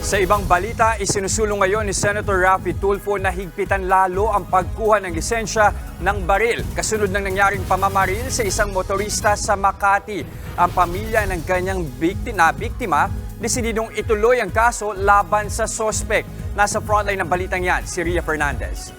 Sa ibang balita, isinusulong ngayon ni Senator Raffy Tulfo na higpitan lalo ang pagkuha ng lisensya ng baril kasunod ng nangyaring pamamaril sa isang motorista sa Makati. Ang pamilya ng kanyang bikti na biktima desididong ituloy ang kaso laban sa sospek. Nasa frontline ng balitang yan, si Ria Fernandez.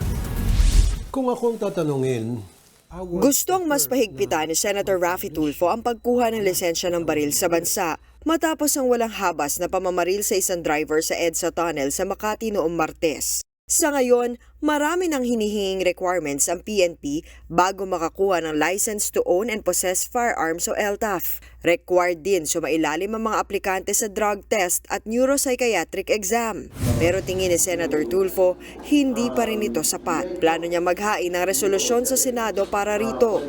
Kung akong tatanungin, Gustong mas pahigpitan ni Senator Raffy Tulfo ang pagkuha ng lisensya ng baril sa bansa matapos ang walang habas na pamamaril sa isang driver sa EDSA Tunnel sa Makati noong Martes. Sa ngayon, marami nang hinihinging requirements ang PNP bago makakuha ng License to Own and Possess Firearms o LTAF. Required din sumailalim ang mga aplikante sa drug test at neuropsychiatric exam. Pero tingin ni Senator Tulfo, hindi pa rin ito sapat. Plano niya maghain ng resolusyon sa Senado para rito.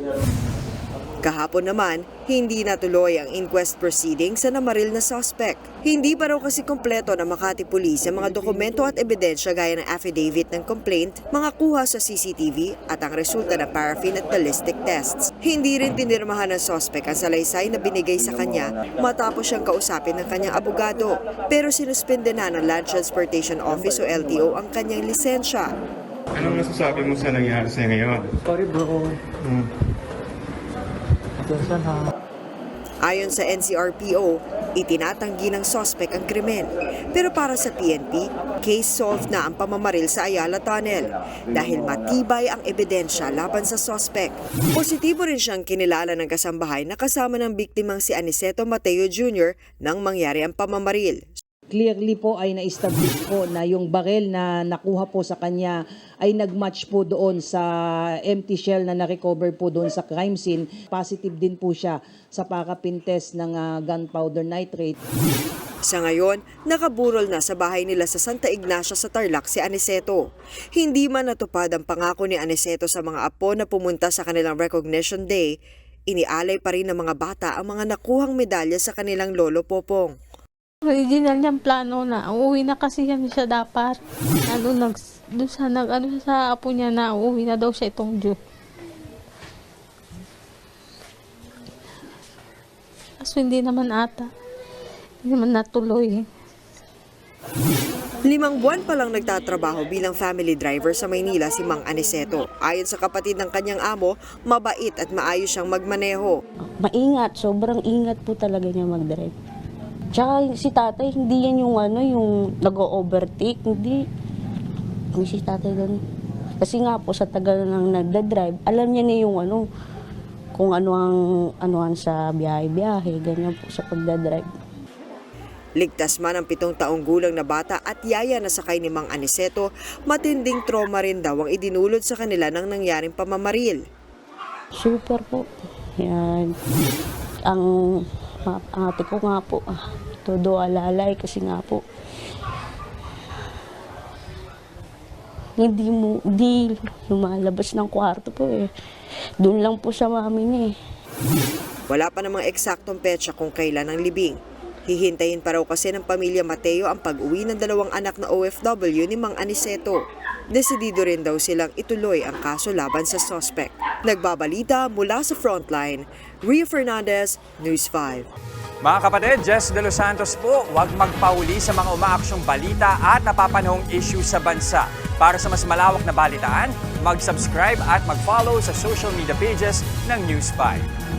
Kahapon naman, hindi natuloy ang inquest proceeding sa namaril na suspect. Hindi pa raw kasi kompleto ng Makati Police ang mga dokumento at ebidensya gaya ng affidavit ng complaint, mga kuha sa CCTV at ang resulta ng paraffin at ballistic tests. Hindi rin pinirmahan ng suspect ang salaysay na binigay sa kanya matapos siyang kausapin ng kanyang abogado. Pero sinuspende na ng Land Transportation Office o LTO ang kanyang lisensya. Anong masasabi mo sa nangyari sa'yo ngayon? Sorry bro. Hmm. Attention ha. Ayon sa NCRPO, itinatanggi ng sospek ang krimen. Pero para sa PNP, case solved na ang pamamaril sa Ayala Tunnel dahil matibay ang ebidensya laban sa sospek. Positibo rin siyang kinilala ng kasambahay na kasama ng biktimang si Aniceto Mateo Jr. nang mangyari ang pamamaril. Clearly po ay na-establish po na yung barel na nakuha po sa kanya ay nag-match po doon sa empty shell na na-recover po doon sa crime scene. Positive din po siya sa parapin test ng ah, gunpowder nitrate. Sa ngayon, nakaburol na sa bahay nila sa Santa Ignacia sa Tarlac si Aniceto. Hindi man natupad ang pangako ni Aniceto sa mga apo na pumunta sa kanilang recognition day, inialay pa rin ng mga bata ang mga nakuhang medalya sa kanilang lolo Popong. Original niyang plano na uuwi na kasi yan siya dapat. Ano nag doon sa nag ano sa apo niya na uuwi na daw siya itong June. Kaso hindi naman ata. Hindi naman natuloy. Limang buwan pa lang nagtatrabaho bilang family driver sa Maynila si Mang Aniceto. Ayon sa kapatid ng kanyang amo, mabait at maayos siyang magmaneho. maingat, sobrang ingat po talaga niya mag-drive. Tsaka si tatay, hindi yan yung ano, yung nag-overtake, hindi. Hindi si tatay ganun. Kasi nga po, sa tagal nang nagda-drive, alam niya na yung ano, kung ano ang anuhan sa biyahe-biyahe, ganyan po sa pagdadrive. Ligtas man ang pitong taong gulang na bata at yaya na sakay ni Mang Aniceto, matinding trauma rin daw ang idinulot sa kanila ng nangyaring pamamaril. Super po. Yan. Ang ate ko nga po, ah, todo alalay kasi nga po, hindi mo, hindi lumalabas ng kwarto po eh. Doon lang po sa mami eh. Wala pa namang eksaktong petsa kung kailan ang libing. Hihintayin pa raw kasi ng pamilya Mateo ang pag-uwi ng dalawang anak na OFW ni Mang Aniceto. Desidido rin daw silang ituloy ang kaso laban sa suspect. Nagbabalita mula sa frontline, Ria Fernandez, News 5. Mga kapatid, Jess De Los Santos po, huwag magpauli sa mga umaaksyong balita at napapanahong issue sa bansa. Para sa mas malawak na balitaan, mag-subscribe at mag-follow sa social media pages ng News 5.